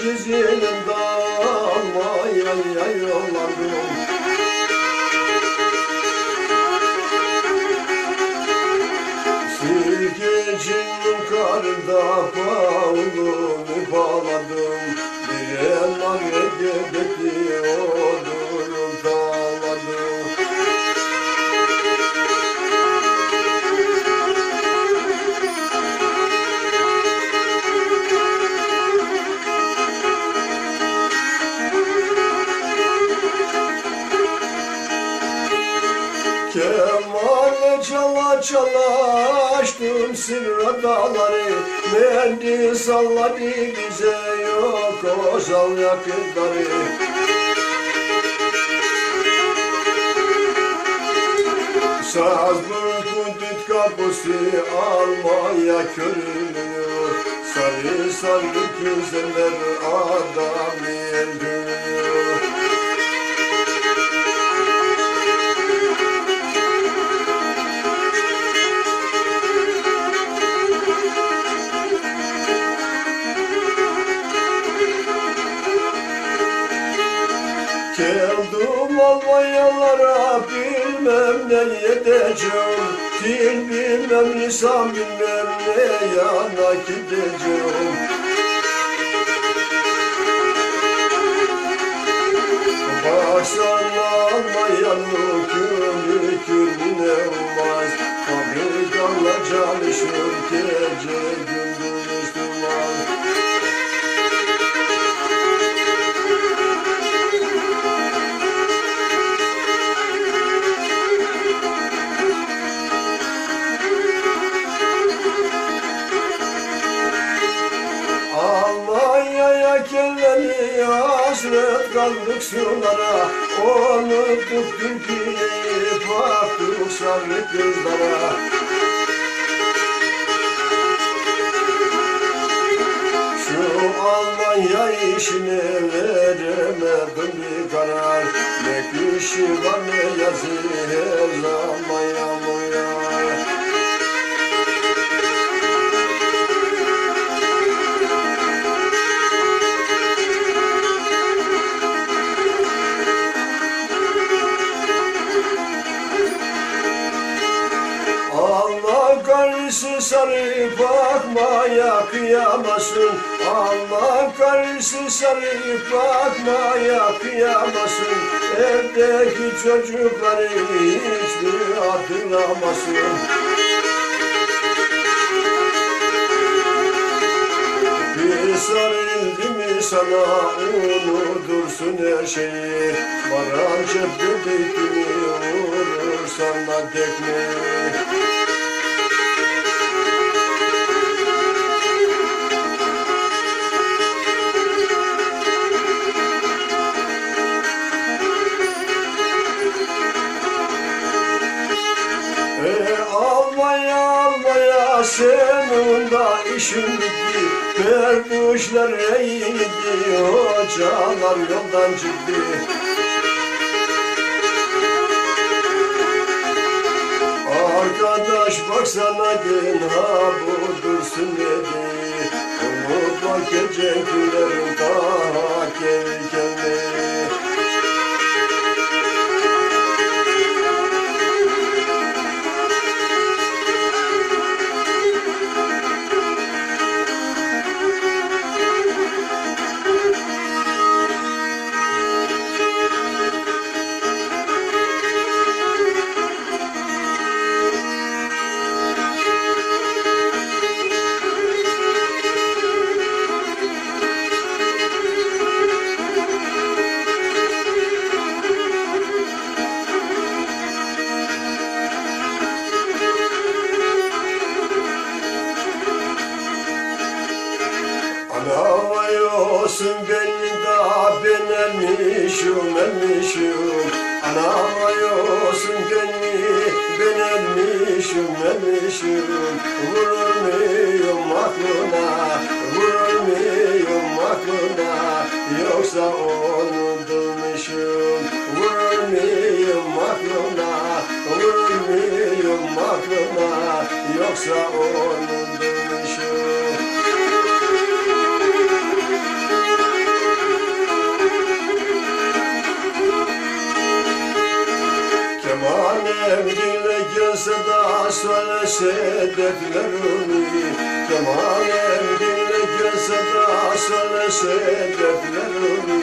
68 yılında Almanya'ya yollandım Sirkecinin karında bağlımı bağladım. Bir elmane gebekli odurum açtım sırra dağları Mendil salladı bize yok o sal yakınları. Salzburg kudüt kapısı almaya körülüyor Sarı sarı güzeller adam öldürüyor bilmem ne yedeceğim Dil bilmem lisan bilmem ne yana gideceğim Baksana Almanyanın külü külüne uymaz Fabrikalar çalışır gece gündüz sulara Unuttuk Türkiye'yi baktık sarı kızlara Şu Almanya işine veremedim bir karar. Ne kişi var ne yazı her zaman karısı sarı bakmaya kıyamasın Allah karısı sarı bakmaya kıyamasın Evdeki çocukları hiçbir hatırlamasın Bir sarıldı mı sana unutursun her şeyi? Varan cepte mi vurur sana tekmeyi Perduşlar eğildi hocalar yoldan çıktı Arkadaş baksana gün ha budursun dedi. Unutma gece gülerim daha gelirken Anavay beni da ben emmişim emmişim Anavay olsun beni ben emmişim emmişim Vurur muyum aklına vurur muyum aklına? Yoksa unutmuşum Vurur muyum aklına vurur muyum aklına? Yoksa onun dönüşü da söylese deflerimi Kemanem dille gelse da söylese deflerimi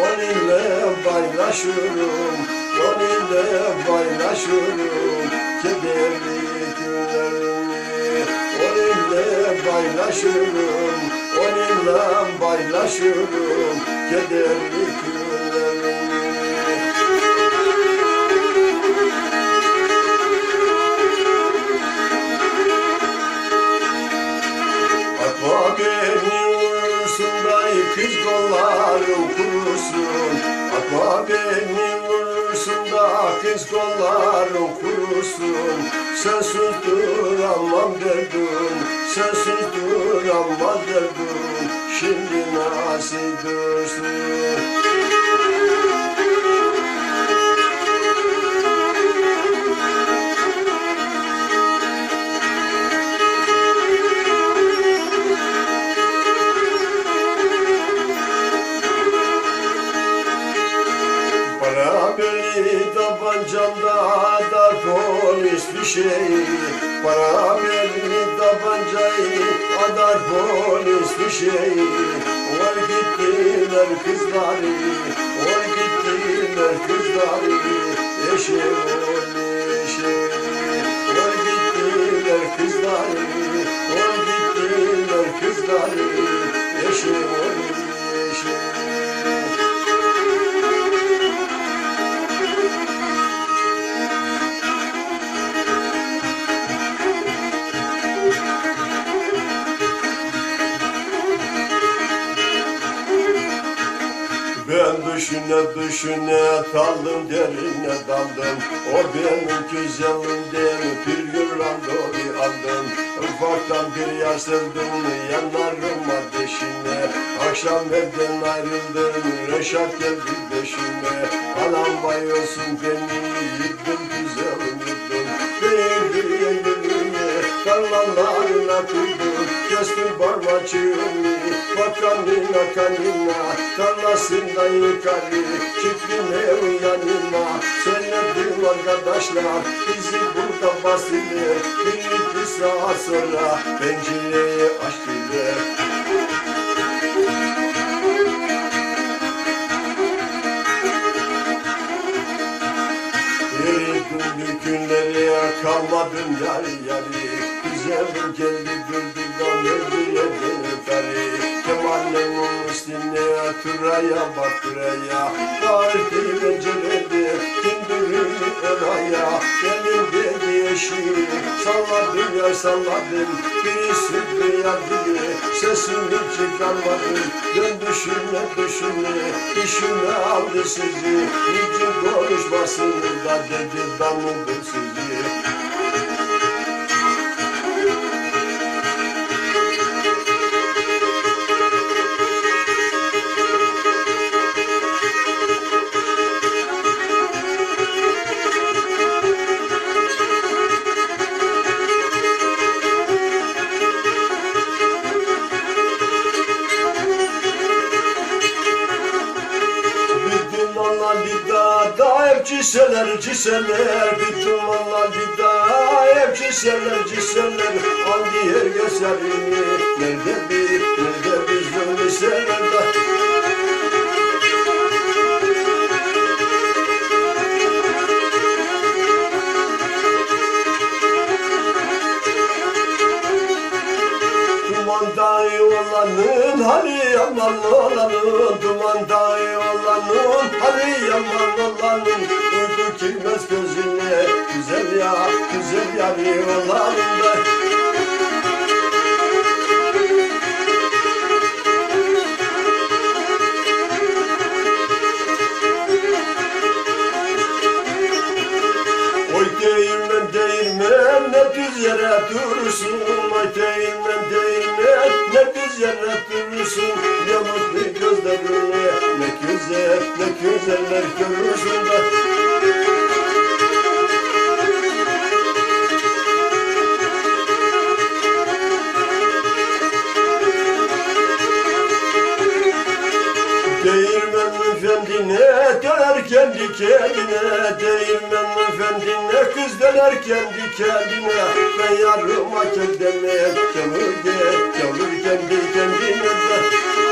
Onunla paylaşırım, onunla paylaşırım Kederli günlerimi Onunla paylaşırım, onunla paylaşırım Kederli günlerimi vurursun da kız kollarım kurusun Akma beni vurursun da kız kollarım kurusun Sensiz duramam derdim Sensiz duramam derdim Şimdi nasıl dursun şey Para beni tabancayı adar polis şey. Var gittiler kızları Var gittiler kızları Eşe düşüne daldım derine daldım. O benim güzelimden bir yıldan doğru aldım. Ufaktan bir yasıldım yanlarıma deşine Akşam evden ayrıldım Reşat geldi peşime. Anam bayılsın beni yıktın güzelim yıktın Beni bir yendirme Tarlalarına koydum Kestim parmacığımı Bakanına kanına Tarlasından yukarı Çıktım ev yanıma Söyledim arkadaşlar Bizi burada bastılar Bir iki saat sonra Pencereyi açtılar. Kalmadım yarı yarı Güzelim geldi üstüne turaya bak turaya Tarihli pencerede kindürüm oraya Gelin dedi yeşil salladım ya salladım. Bir sürdü yardım sesimi çıkarmadım Dön düşünme düşünme düşünme aldı sizi. Niçin konuşmasını da dedi damladım hep ciseler ciseler Bir dumanla lidada hep ciseler ciseler Hangi yer gösterini Nerede bir nerede bizim liselerde Dumanda olanın hali yaman olanın Dumanda olanın hali yaman olanın. Uyku girmez gözüne güzel ya güzel yani olanın da. Oy değirmen değirmen ne düz yere değirmen ne güzel öpürürsün Yamuklu gözlerini Ne güzel ne güzeller görürsün da. Değirmen efendine döner kendi kendine Değirmen efendine kız döner kendi kendine Ben yarıma kendime gel çamur kendi kendine de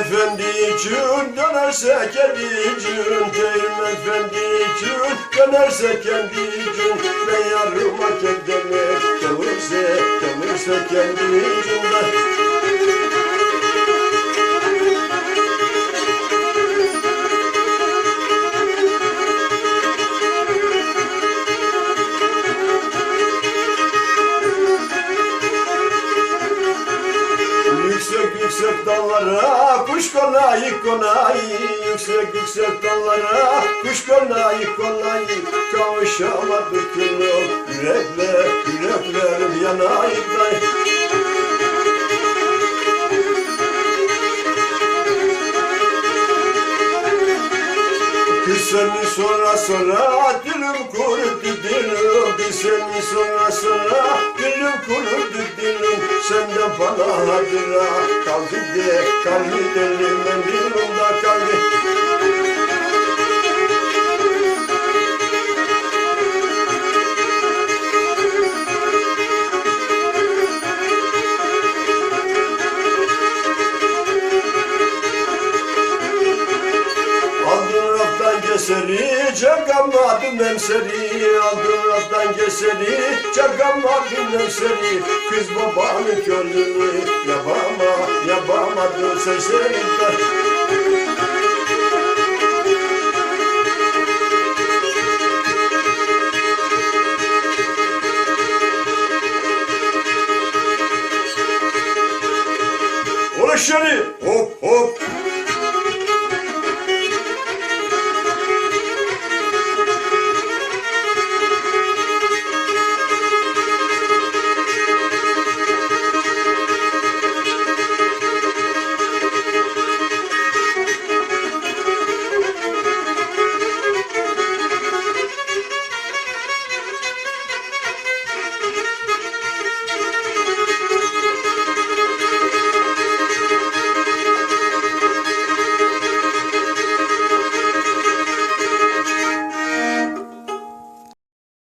efendi için dönerse kendi için Deyim efendi için dönerse kendi için Ben yarıma kendime Çamurse çamursa kendi konayı Yüksek yüksek dallara. Kuş konayı konayı Kavuşamadık yılım yürekler yüreklerim yanayım Bir seni sonra sonra dilim kurudu dilim. Bir seni sonra sonra dilim kurudu dilim Senden bana hatıra kaldı de kalbi dilimin dilimde kaldı. Aldın raftan keseri, çakamadım emseri Aldın raftan keseri, çakamadım emseri Kız babanın gönlünü yapama, yapamadım seslerinde Ulan